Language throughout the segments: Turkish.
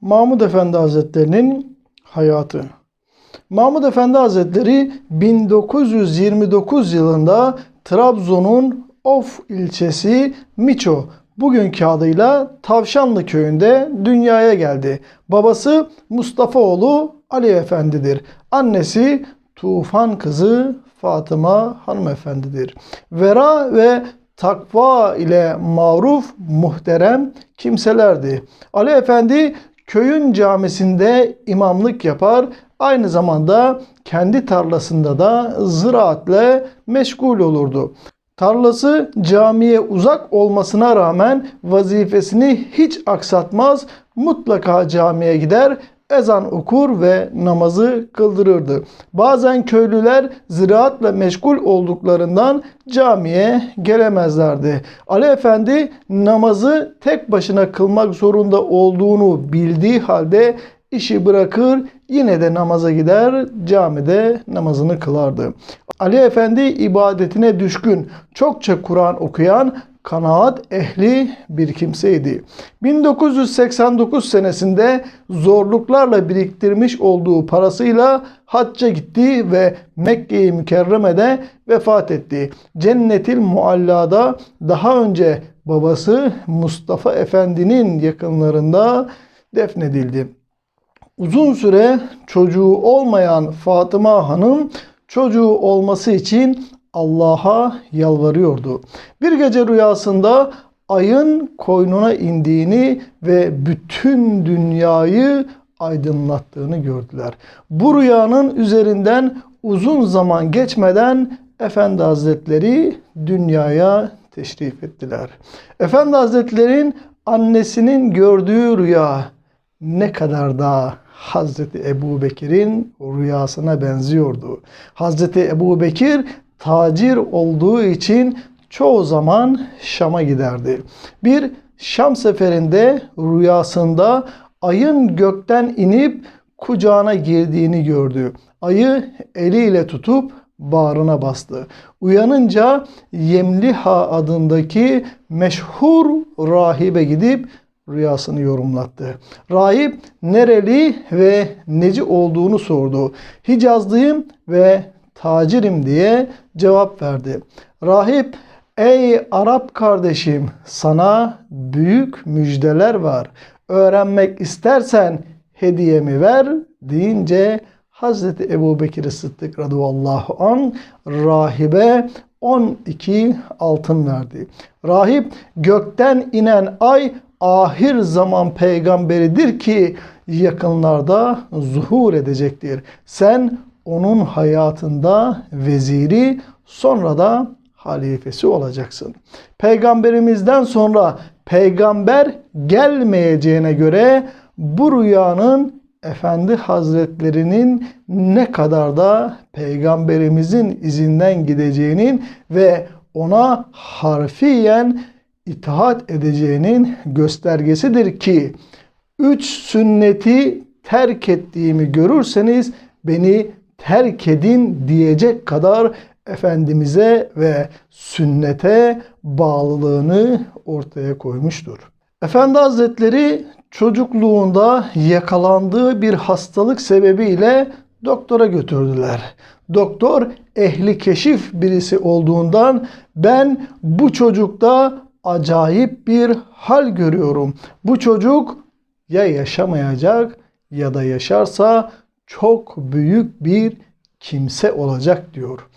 Mahmud Efendi Hazretleri'nin hayatı. Mahmud Efendi Hazretleri 1929 yılında Trabzon'un Of ilçesi Miço bugünkü adıyla Tavşanlı köyünde dünyaya geldi. Babası Mustafaoğlu Ali Efendidir. Annesi Tufan kızı Fatıma hanımefendidir. Vera ve takva ile maruf muhterem kimselerdi. Ali Efendi köyün camisinde imamlık yapar, aynı zamanda kendi tarlasında da ziraatle meşgul olurdu. Tarlası camiye uzak olmasına rağmen vazifesini hiç aksatmaz, mutlaka camiye gider, ezan okur ve namazı kıldırırdı. Bazen köylüler ziraatla meşgul olduklarından camiye gelemezlerdi. Ali Efendi namazı tek başına kılmak zorunda olduğunu bildiği halde işi bırakır yine de namaza gider camide namazını kılardı. Ali Efendi ibadetine düşkün, çokça Kur'an okuyan, kanaat ehli bir kimseydi. 1989 senesinde zorluklarla biriktirmiş olduğu parasıyla hacca gitti ve Mekke-i Mükerreme'de vefat etti. Cennetil Mualla'da daha önce babası Mustafa Efendi'nin yakınlarında defnedildi. Uzun süre çocuğu olmayan Fatıma Hanım çocuğu olması için Allah'a yalvarıyordu. Bir gece rüyasında ayın koynuna indiğini ve bütün dünyayı aydınlattığını gördüler. Bu rüyanın üzerinden uzun zaman geçmeden Efendi Hazretleri dünyaya teşrif ettiler. Efendi Hazretleri'nin annesinin gördüğü rüya ne kadar da Hazreti Ebu Bekir'in rüyasına benziyordu. Hazreti Ebu Bekir tacir olduğu için çoğu zaman Şam'a giderdi. Bir Şam seferinde rüyasında ayın gökten inip kucağına girdiğini gördü. Ayı eliyle tutup bağrına bastı. Uyanınca Yemliha adındaki meşhur rahibe gidip rüyasını yorumlattı. Rahip nereli ve neci olduğunu sordu. Hicazlıyım ve tacirim diye cevap verdi. Rahip ey Arap kardeşim sana büyük müjdeler var. Öğrenmek istersen hediyemi ver deyince Hazreti Ebu Bekir Sıddık radıyallahu an rahibe 12 altın verdi. Rahip gökten inen ay ahir zaman peygamberidir ki yakınlarda zuhur edecektir. Sen onun hayatında veziri sonra da halifesi olacaksın. Peygamberimizden sonra peygamber gelmeyeceğine göre bu rüyanın Efendi Hazretlerinin ne kadar da peygamberimizin izinden gideceğinin ve ona harfiyen itaat edeceğinin göstergesidir ki üç sünneti terk ettiğimi görürseniz beni terk edin diyecek kadar Efendimiz'e ve sünnete bağlılığını ortaya koymuştur. Efendi Hazretleri çocukluğunda yakalandığı bir hastalık sebebiyle doktora götürdüler. Doktor ehli keşif birisi olduğundan ben bu çocukta acayip bir hal görüyorum. Bu çocuk ya yaşamayacak ya da yaşarsa çok büyük bir kimse olacak diyor.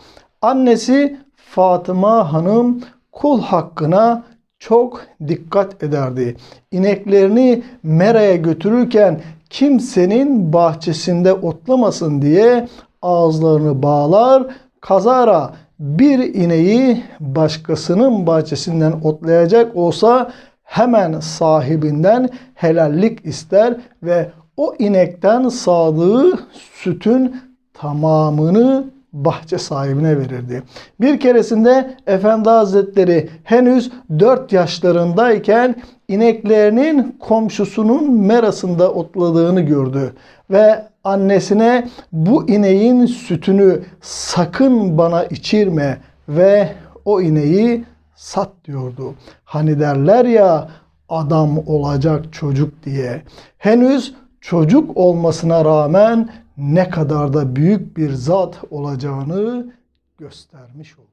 Annesi Fatıma Hanım kul hakkına çok dikkat ederdi. İneklerini meraya götürürken kimsenin bahçesinde otlamasın diye ağızlarını bağlar, kazara bir ineği başkasının bahçesinden otlayacak olsa hemen sahibinden helallik ister ve o inekten sağdığı sütün tamamını bahçe sahibine verirdi. Bir keresinde Efendi Hazretleri henüz 4 yaşlarındayken ineklerinin komşusunun merasında otladığını gördü ve annesine bu ineğin sütünü sakın bana içirme ve o ineği sat diyordu. Hani derler ya adam olacak çocuk diye. Henüz çocuk olmasına rağmen ne kadar da büyük bir zat olacağını göstermiş oldu.